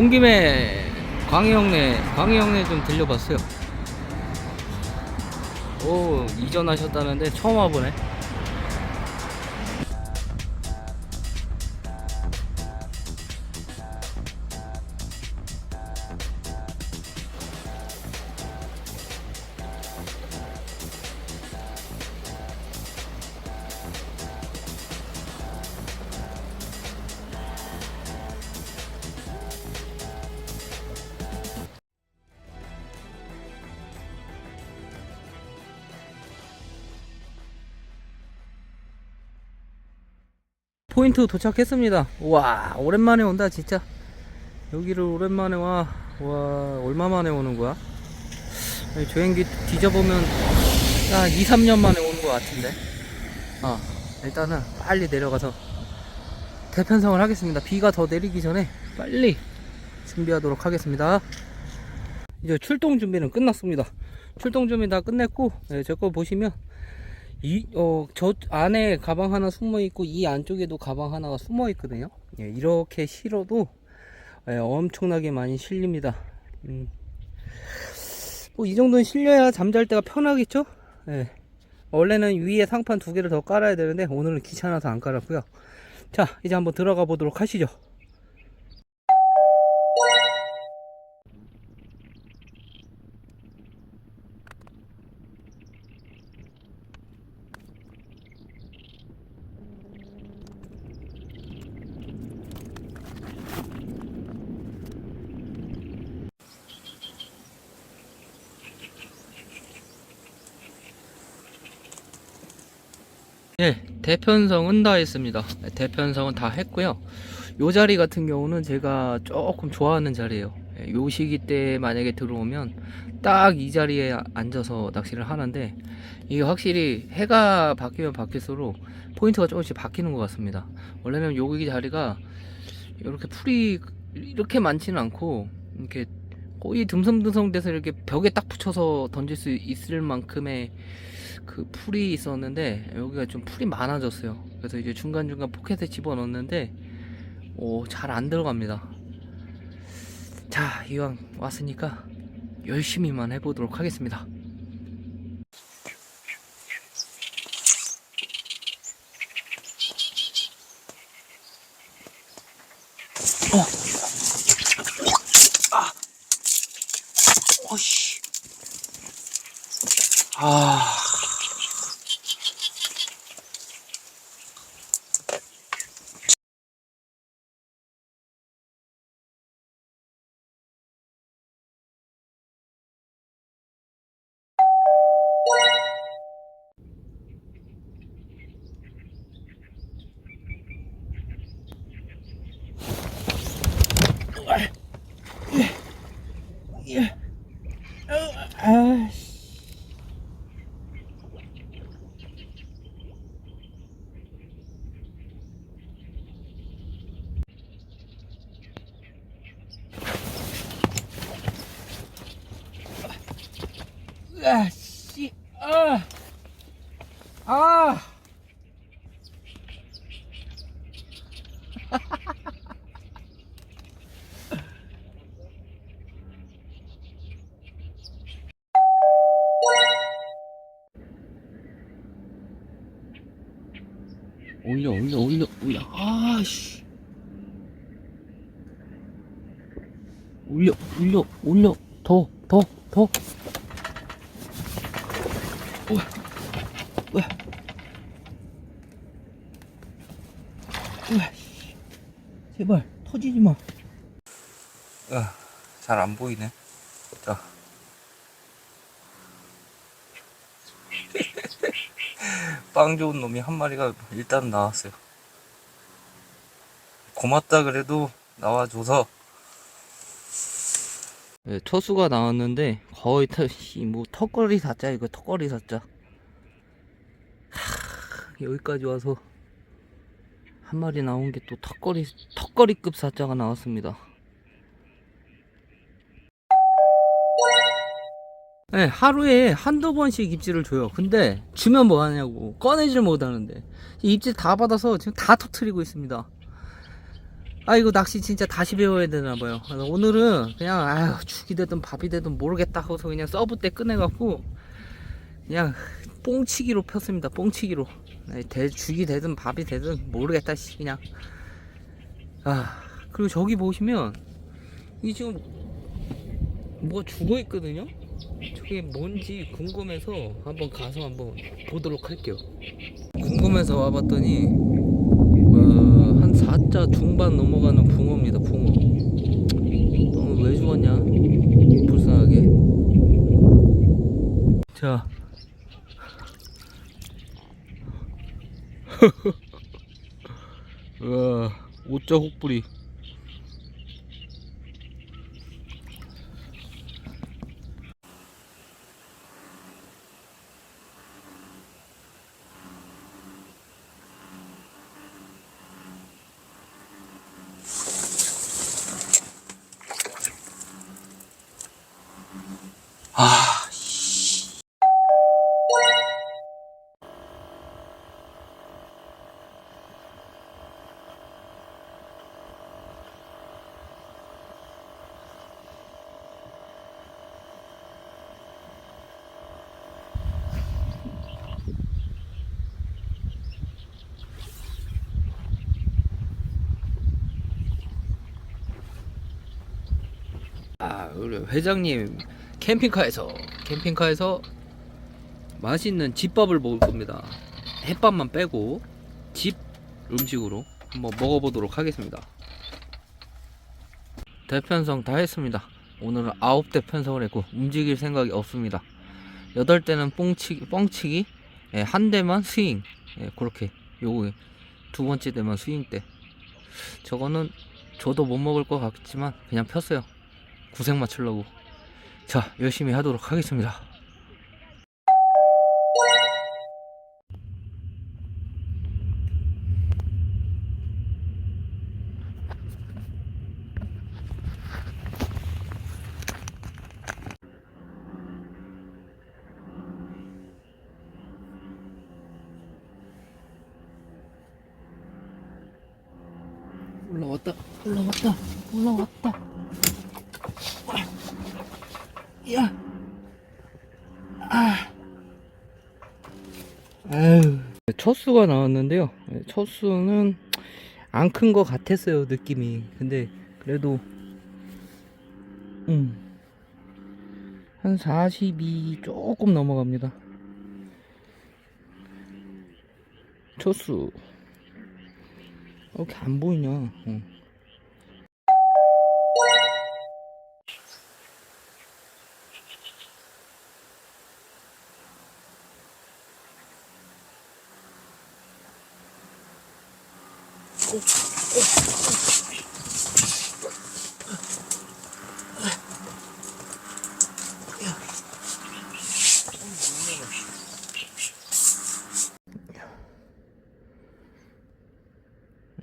온 김에 광희 형네, 광희 형네 좀 들려봤어요. 오, 이전하셨다는데 처음 와보네. 포인트 도착했습니다. 와, 오랜만에 온다, 진짜. 여기를 오랜만에 와. 와, 얼마 만에 오는 거야? 조행기 뒤져보면, 한 2, 3년 만에 오는 것 같은데. 아, 일단은 빨리 내려가서 대편성을 하겠습니다. 비가 더 내리기 전에 빨리 준비하도록 하겠습니다. 이제 출동 준비는 끝났습니다. 출동 준비 다 끝냈고, 네, 제거 보시면, 이, 어, 저 안에 가방 하나 숨어 있고, 이 안쪽에도 가방 하나가 숨어 있거든요. 예, 이렇게 실어도, 예, 엄청나게 많이 실립니다. 음. 뭐, 이 정도는 실려야 잠잘 때가 편하겠죠? 예. 원래는 위에 상판 두 개를 더 깔아야 되는데, 오늘은 귀찮아서 안 깔았고요. 자, 이제 한번 들어가 보도록 하시죠. 예, 대편성은 다 했습니다. 네, 대편성은 다 했고요. 요 자리 같은 경우는 제가 조금 좋아하는 자리예요. 예, 요 시기 때 만약에 들어오면 딱 이 자리에 앉아서 낚시를 하는데 이게 확실히 해가 바뀌면 바뀔수록 포인트가 조금씩 바뀌는 것 같습니다. 원래는 여기 자리가 이렇게 풀이 이렇게 많지는 않고 이렇게 거의 듬성듬성 돼서 이렇게 벽에 딱 붙여서 던질 수 있을 만큼의 그 풀이 있었는데 여기가 좀 풀이 많아졌어요. 그래서 이제 중간중간 포켓에 집어넣는데 오, 잘 안 들어갑니다. 자, 이왕 왔으니까 열심히만 해보도록 하겠습니다. 어씨. 아. 아씨. 아, 씨, 아, 아. 올려, 올려, 올려, 올려. 아, 씨. 올려, 올려, 올려. 더, 더, 더. 우와. 우와, 씨. 제발, 터지지 마. 아, 잘 안 보이네. 빵 좋은 놈이 한 마리가 일단 나왔어요. 고맙다 그래도 나와줘서. 네, 초수가 나왔는데 거의 뭐 턱걸이 사자 이거 턱걸이 사자. 하, 여기까지 와서 한 마리 나온 게 또 턱걸이 턱걸이급 사자가 나왔습니다. 네, 하루에 한두 번씩 입질을 줘요. 근데 주면 뭐 하냐고. 꺼내질 못 하는데. 이 입질 다 받아서 지금 다 터트리고 있습니다. 아 이거 낚시 진짜 다시 배워야 되나 봐요. 오늘은 그냥 아유 죽이 되든 밥이 되든 모르겠다 하고서 그냥 서브 때 꺼내갖고 그냥 뽕치기로 폈습니다. 뽕치기로 네, 대, 죽이 되든 밥이 되든 모르겠다 씨 그냥 아 그리고 저기 보시면 이 지금 뭐가 죽어 있거든요. 저게 뭔지 궁금해서 한번 가서 한번 보도록 할게요. 궁금해서 와봤더니 와, 한 4자 중반 넘어가는 붕어입니다. 붕어. 너는 왜 죽었냐? 불쌍하게. 자. 우와, 오자 혹부리. 회장님 캠핑카에서 캠핑카에서 맛있는 집밥을 먹을 겁니다. 햇밥만 빼고 집 음식으로 한번 먹어보도록 하겠습니다. 대편성 다 했습니다. 오늘은 아홉 대 편성을 했고 움직일 생각이 없습니다. 여덟 대는 뻥치기, 뻥치기 예, 한 대만 스윙 예, 그렇게 요거 두 번째 대만 스윙 때 저거는 저도 못 먹을 것 같지만 그냥 폈어요. 구색 맞추려고. 자 열심히 하도록 하겠습니다 올라왔다 올라왔다 야. 아. 아유. 첫 수가 나왔는데요. 첫 수는 안 큰 것 같았어요, 느낌이. 근데 그래도 음. 한 42 조금 넘어갑니다. 첫 수. 어, 이렇게 안 보이냐? 어.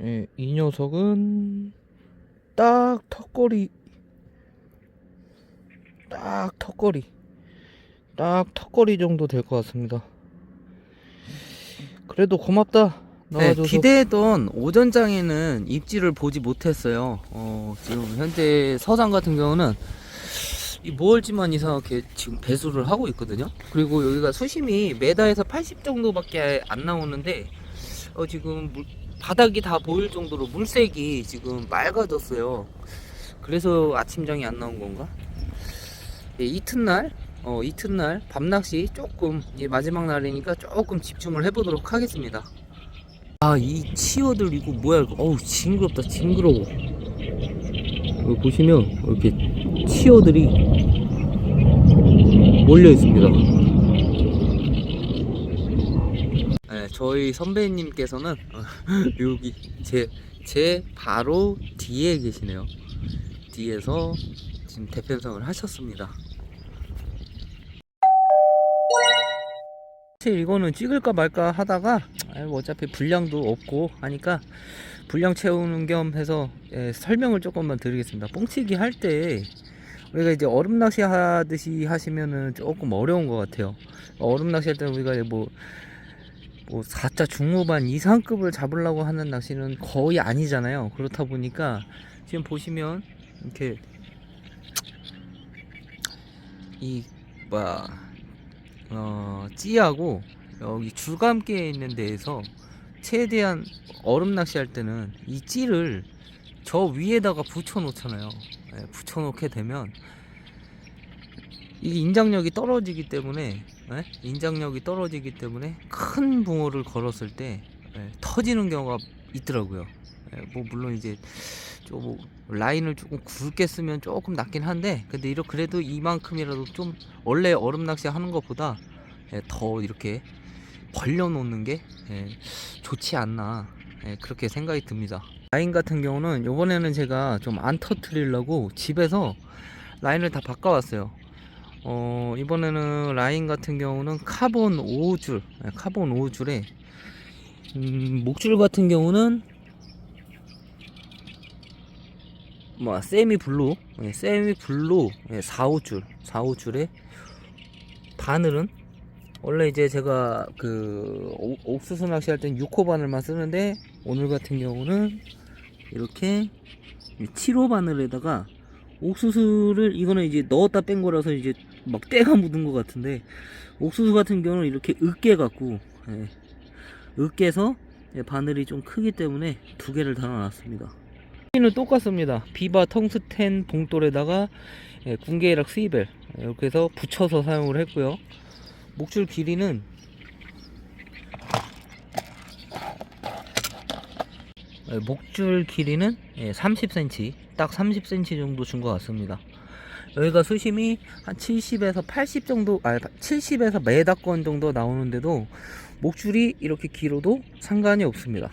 예, 이 녀석은 딱 턱걸이 딱 턱걸이 딱 턱걸이 정도 될 것 같습니다. 그래도 고맙다. 네, 나와줘서. 기대했던 오전장에는 입질을 보지 못했어요. 어, 지금 현재 서장 같은 경우는 이 모월지만 이상하게 지금 배수를 하고 있거든요. 그리고 여기가 수심이 메다에서 80 정도밖에 안 나오는데 어, 지금 물- 바닥이 다 보일 정도로 물색이 지금 맑아졌어요. 그래서 아침장이 안 나온 건가? 예, 이튿날 어, 이튿날 밤낚시 조금 이 마지막 날이니까 조금 집중을 해보도록 하겠습니다. 아, 이 치어들 이거 뭐야 이거? 어우 징그럽다 징그러워. 여기 보시면 이렇게 치어들이 몰려 있습니다. 네, 저희 선배님께서는 어, 여기 제 제 바로 뒤에 계시네요. 뒤에서 지금 대편성을 하셨습니다. 사실 이거는 찍을까 말까 하다가 뭐 어차피 분량도 없고 하니까 분량 채우는 겸 해서 예, 설명을 조금만 드리겠습니다. 뽕치기 할 때 우리가 이제 얼음 낚시 하듯이 하시면은 조금 어려운 것 같아요. 얼음 낚시 할 때는 우리가 뭐 뭐 4자 중후반 이상급을 잡으려고 하는 낚시는 거의 아니잖아요. 그렇다 보니까 지금 보시면 이렇게 이 뭐야 어 찌하고 여기 줄감기에 있는 데에서 최대한 얼음 낚시할 때는 이 찌를 저 위에다가 붙여 놓잖아요. 예, 붙여 놓게 되면 이 인장력이 떨어지기 때문에 예? 인장력이 떨어지기 때문에 큰 붕어를 걸었을 때 예, 터지는 경우가 있더라고요. 예, 뭐 물론 이제 좀 라인을 조금 굵게 쓰면 조금 낫긴 한데 근데 이렇게 그래도 이만큼이라도 좀 원래 얼음 낚시 하는 것보다 예, 더 이렇게 벌려 놓는 게 예, 좋지 않나 예, 그렇게 생각이 듭니다. 라인 같은 경우는 이번에는 제가 좀 안 터트리려고 집에서 라인을 다 바꿔왔어요. 어, 이번에는 라인 같은 경우는 카본 5줄, 예, 카본 5줄에 음, 목줄 같은 경우는 뭐 세미 블루, 예, 세미 블루 예, 4, 5줄, 4, 5줄에 바늘은 원래 이제 제가 그 옥- 옥수수 낚시할 땐 6호 바늘만 쓰는데 오늘 같은 경우는 이렇게 7호 바늘에다가 옥수수를 이거는 이제 넣었다 뺀 거라서 이제 막 때가 묻은 것 같은데 옥수수 같은 경우는 이렇게 으깨 갖고 예, 으깨서 예, 바늘이 좀 크기 때문에 두 개를 달아놨습니다. 는 똑같습니다. 비바 텅스텐 봉돌에다가 예, 군계락 스이벨 이렇게 해서 붙여서 사용을 했고요. 목줄 길이는 목줄 길이는 예, 30cm, 딱 30cm 정도 준 것 같습니다. 여기가 수심이 한 70에서 80 정도, 아 70에서 메다권 정도 나오는데도 목줄이 이렇게 길어도 상관이 없습니다.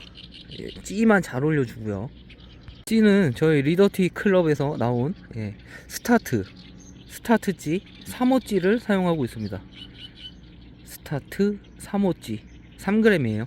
예, 찌만 잘 올려주고요. 찌는 저희 리더티 클럽에서 나온 예, 스타트, 스타트찌 3호찌를 사용하고 있습니다. 스타트 3호찌 3g이에요.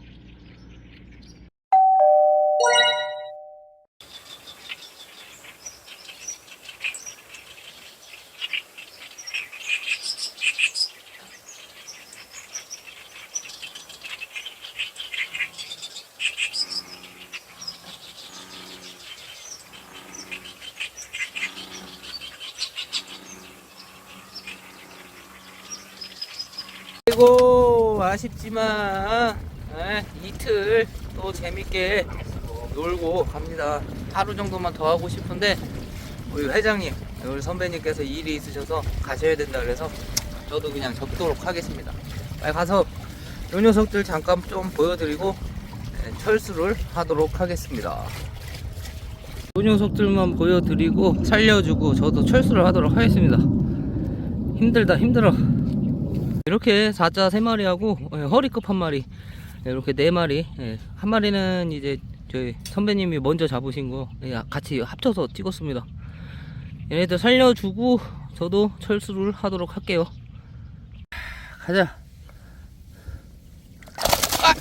아쉽지만 에, 이틀 또 재밌게 놀고 갑니다. 하루 정도만 더 하고 싶은데 우리 회장님, 우리 선배님께서 일이 있으셔서 가셔야 된다 그래서 저도 그냥 접도록 하겠습니다. 빨리 가서 요 녀석들 잠깐 좀 보여드리고 에, 철수를 하도록 하겠습니다. 요 녀석들만 보여드리고 살려주고 저도 철수를 하도록 하겠습니다. 힘들다 힘들어. 이렇게 4자 3마리하고 예, 허리급 한 마리 예, 이렇게 4마리 예, 한 마리는 이제 저희 선배님이 먼저 잡으신 거 예, 같이 합쳐서 찍었습니다 얘네들 살려주고 저도 철수를 하도록 할게요 하, 가자 아!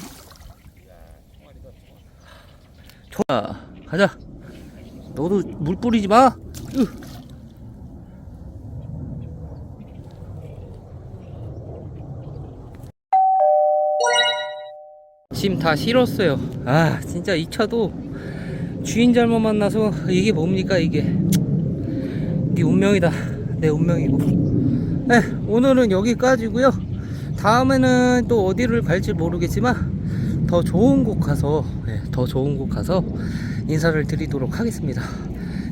좋아 가자 너도 물 뿌리지 마 으. 짐 다 실었어요. 아, 진짜 이 차도 주인 잘못 만나서 이게 뭡니까, 이게. 네 운명이다. 내 운명이고. 네, 오늘은 여기까지고요 다음에는 또 어디를 갈지 모르겠지만 더 좋은 곳 가서 네, 더 좋은 곳 가서 인사를 드리도록 하겠습니다.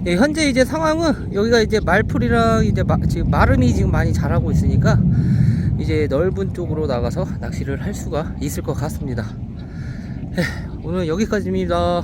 예, 현재 이제 상황은 여기가 이제 말풀이랑 이제 마, 지금 마름이 지금 많이 자라고 있으니까 이제 넓은 쪽으로 나가서 낚시를 할 수가 있을 것 같습니다. 예, 오늘 여기까지입니다.